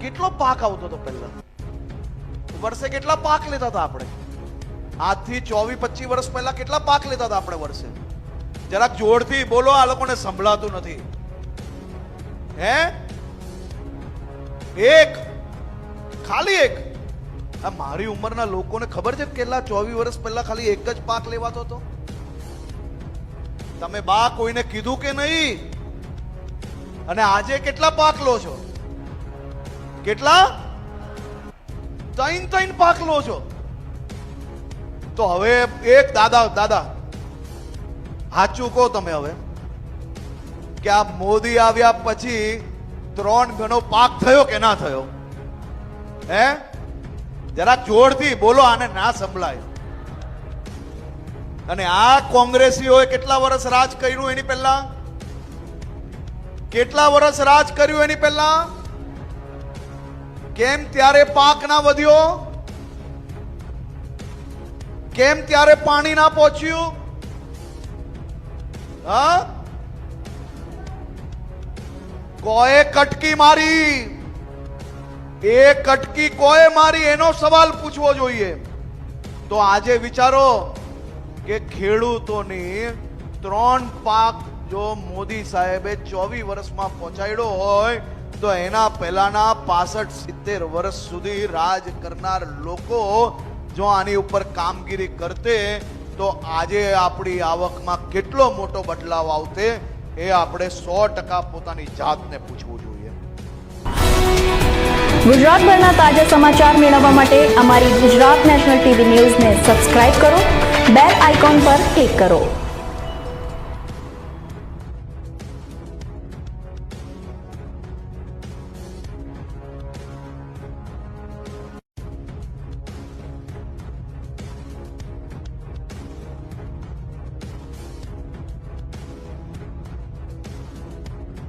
કેટલો પાક આવતો હતો પહેલા? વર્ષે કેટલા પાક લેતા હતા આપણે? આજથી ચોવીસ, પચીસ વર્ષ પહેલા કેટલા પાક લેતા હતા આપણે વર્ષે? જરાક જોરથી બોલો, આ લોકોને સંભળાતું નથી. હે? એક. ખાલી એક. આ મારી ઉંમરના લોકોને ખબર છે કેટલા ચોવીસ વર્ષ પહેલા ખાલી એક જ પાક લેવાતો હતો? તમે બા કોઈને કીધું કે નહીં? અને આજે કેટલા પાક લો છો? કેટલા? ત્રણ ત્રણ પાક લો છો. તો હવે એક દાદા દાદા સાચું કહો તમે હવે કે આ મોદી આવ્યા પછી ત્રણ ગણો પાક થયો કે ના થયો? હે? જરા જોરથી બોલો, આને ના સંભળાય. અને આ કોંગ્રેસીઓએ કેટલા વર્ષ રાજ કર્યું એની પહેલા? કેટલા વર્ષ રાજ કર્યું એની પહેલા? કેમ ત્યારે પાક ના વધ્યો? કેમ ત્યારે પાણી ના પહોંચ્યું? હા? કોએ કટકી મારી? એ કટકી કોએ મારી? એનો સવાલ પૂછવો જોઈએ. તો આજે વિચારો કે ખેડૂતોની ત્રણ પાક જો મોદી સાહેબે ચોવીસ વર્ષમાં પહોંચાડ્યો હોય તો એના પહેલાના પાસઠ, સિત્તેર વર્ષ સુધી રાજ કરનાર લોકો જો આની ઉપર કામગીરી કરતે, તો આજે આપણી આવકમાં કેટલો મોટો બદલાવ આવતે, એ આપણે સો ટકા પોતાની જાતને પૂછવું જોઈએ. ગુજરાતભરના તાજા સમાચાર મેળવવા માટે અમારી ગુજરાત નેશનલ ટીવી ન્યૂઝને સબસ્ક્રાઇબ કરો, બેલ આઇકોન પર ક્લિક કરો.